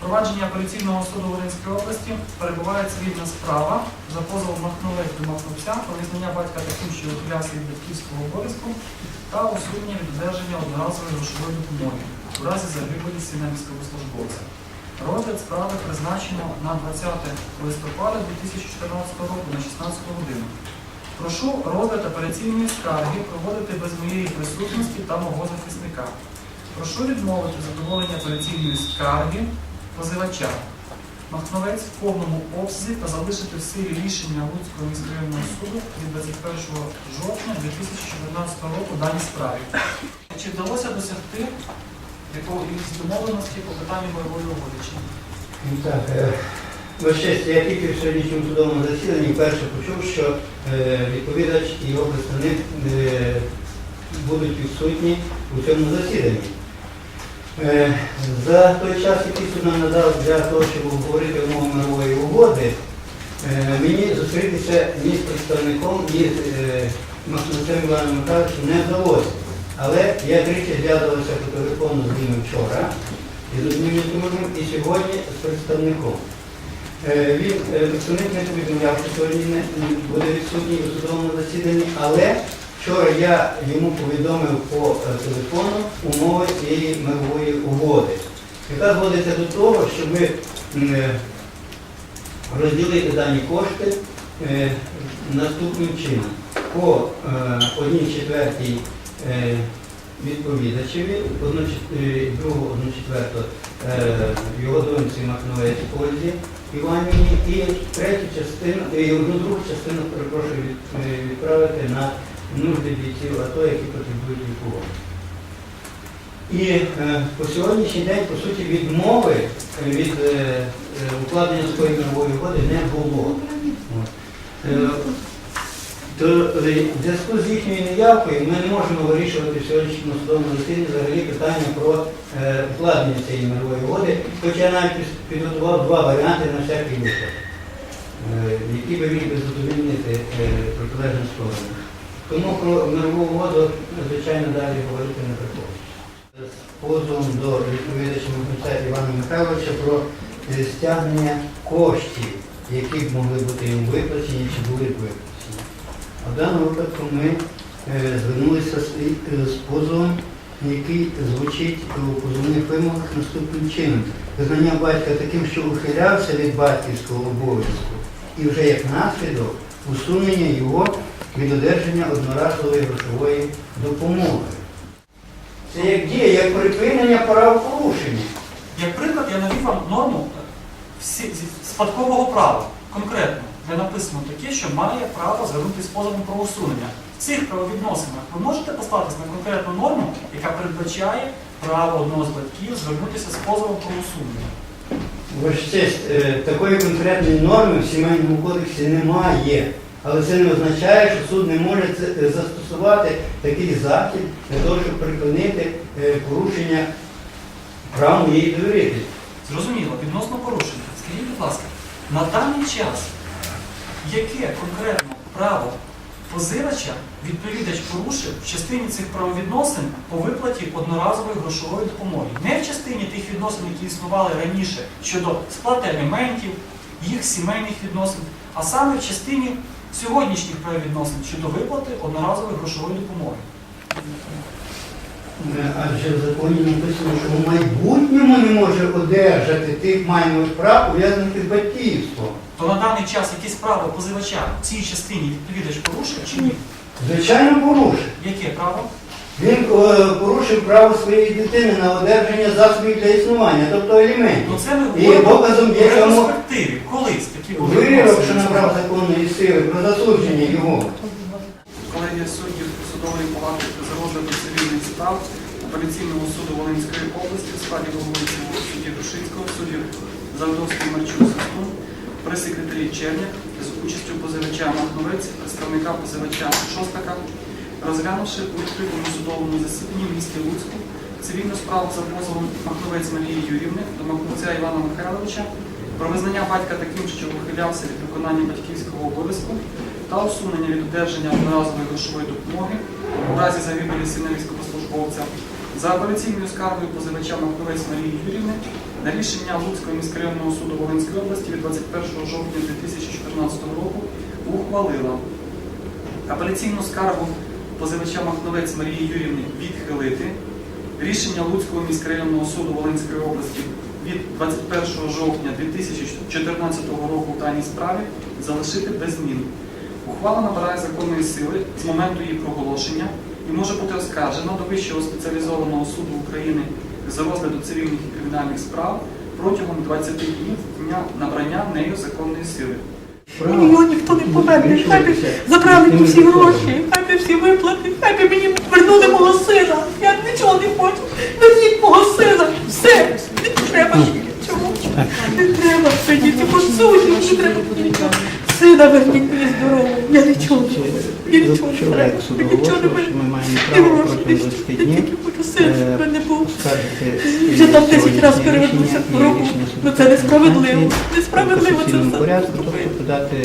Провадження апеляційного суду Волинської області перебуває цивільна справа за позовом Махновець до Махновця про визнання батька таким, що ухилявся від батьківського обов'язку та усунення від одержання одноразової грошової допомоги у разі загибелі сина військовослужбовця. Розгляд справи призначено на 20 листопада 2014 року на 16 годину. Прошу розгляд апеляційної скарги проводити без моєї присутності та мого захисника. Прошу відмовити задоволення апеляційної скарги позивача. Махновець в повному обсязі та залишити в силі рішення Луцького міськрайонного суду від 21 жовтня 2014 року в даній справі. Чи вдалося досягти якоїсь домовленості по питанню бойової угоди? Ну, Так, е, Ваше я тільки в сьогоднішньому судовому засіданні вперше почув, що е, відповідач і його представник е, будуть відсутні у цьому засіданні. Е, За той час, який суд нам надав для того, щоб обговорити умови мирової угоди, е, мені зустрітися ні з представником, ні з е, Іваном Михайловичем не вдалося. Але я тричі зв'язувався по телефону з ними вчора, і з одним Ютубом, і сьогодні з представником. Він представник не повідомляв, що сьогодні не буде відсутній у судовому засіданні, але вчора я йому повідомив по е, телефону умови цієї мирової угоди, яка зводиться до того, що ми е, розділити дані кошти е, наступним чином. По одній четвертій відповідачеві, другу одну четверту його доньці Махновець Ользі Іванівні і третю частину, і одну другу частину, перепрошую, відправити на нужди бійців АТО, які потребують лікування. І е, по сьогоднішній день, по суті, відмови е, від е, е, укладення такої мирової угоди не було. Е, то е, в зв'язку з їхньою неявкою ми не можемо вирішувати сьогоднішньому судовому засіданні взагалі питання про е, укладення цієї мирової угоди, хоча я навіть підготував два варіанти на всякий випадок, е, які би міг би задовільнити е, протилежну сторону. Тому про мирову угоду, звичайно, далі говорити не приходить. З позовом до відповідача Михайла Івана Михайловича про стягнення коштів, які б могли бути йому виплачені чи були б виплачені. А в даному випадку ми е, звернулися е, з позовом, який звучить у позовних вимогах наступним чином. Визнання батька таким, що ухилявся від батьківського обов'язку, і вже як наслідок усунення його від одержання одноразової грошової допомоги. Це як дія, як припинення правопорушення. Як приклад, я навів вам норму всі, зі- спадкового права. Конкретно, де написано таке, що має право звернутися з позовом про усунення. В цих правовідносинах ви можете послатися на конкретну норму, яка передбачає право одного з батьків звернутися з позовом про усунення. Ваша честь, е, такої конкретної норми в сімейному кодексі немає. Але це не означає, що суд не може е, застосувати такий захід для того, щоб припинити е, порушення прав моєї довірителі. Зрозуміло, відносно порушення. Скажіть, будь ласка, на даний час яке конкретно право позивача відповідач порушив в частині цих правовідносин по виплаті одноразової грошової допомоги? Не в частині тих відносин, які існували раніше щодо сплати аліментів, їх сімейних відносин, а саме в частині сьогоднішніх правовідносин щодо виплати одноразової грошової допомоги. Е, Адже в законі написано, що в майбутньому не може одержати тих майнових прав, пов'язаних з батьківством. То на даний час якесь право позивача в цій частині відповідач порушив чи ні? Звичайно, порушив. Яке право? Він е, порушив право своєї дитини на одержання засобів для існування, тобто аліментів. Ну це ми І доказом є цьому. Колись такі вирок, що набрав законної сили про засудження його. Колегія суддів судової палати за розгляду цивільних справ апеляційного суду Волинської області в складі головуючого судді Душицького, суддів Завдовський Марчук Сосун, прес-секретарі Черняк з участю позивача Махновець, представника позивача Шостака, розглянувши у відкритому судовому засіданні в місті Луцьку цивільну справу за позовом Махновець Марії Юрівни до Махновця Івана Михайловича про визнання батька таким, що ухилявся від виконання батьківського обов'язку та усунення від одержання одноразової грошової допомоги у разі загибелі сина військовослужбовця за апеляційною скаргою позивача Махновець Марії Юрівни на рішення Луцького міськрайонного суду Волинської області від 21 жовтня 2014 року ухвалила. Апеляційну скаргу позивача Махновець Марії Юрівни відхилити, рішення Луцького міськрайонного суду Волинської області від 21 жовтня 2014 року в даній справі залишити без змін. Ухвала набирає законної сили з моменту її проголошення і може бути оскаржена до Вищого спеціалізованого суду України з розгляду цивільних і кримінальних справ протягом 20 днів дня набрання нею законної сили. Мені його ніхто не поверне. Хай би забрали ті всі гроші, хай би всі виплати, хай би мені вернули мого сина. Я нічого не хочу. Верніть мого сина. Все. Не треба нічого. Не треба сидіти по суті, не треба нічого. Сина верніть мені здорову. Я нічого не хочу. Я нічого не треба. Я нічого не оголошував, ми маємо право протягом 20 Я днів тільки хочу син, е, щоб мене був. Вже там 10 разів перевернувся в руку. Ну це несправедливо. Несправедливо це все. тобто подати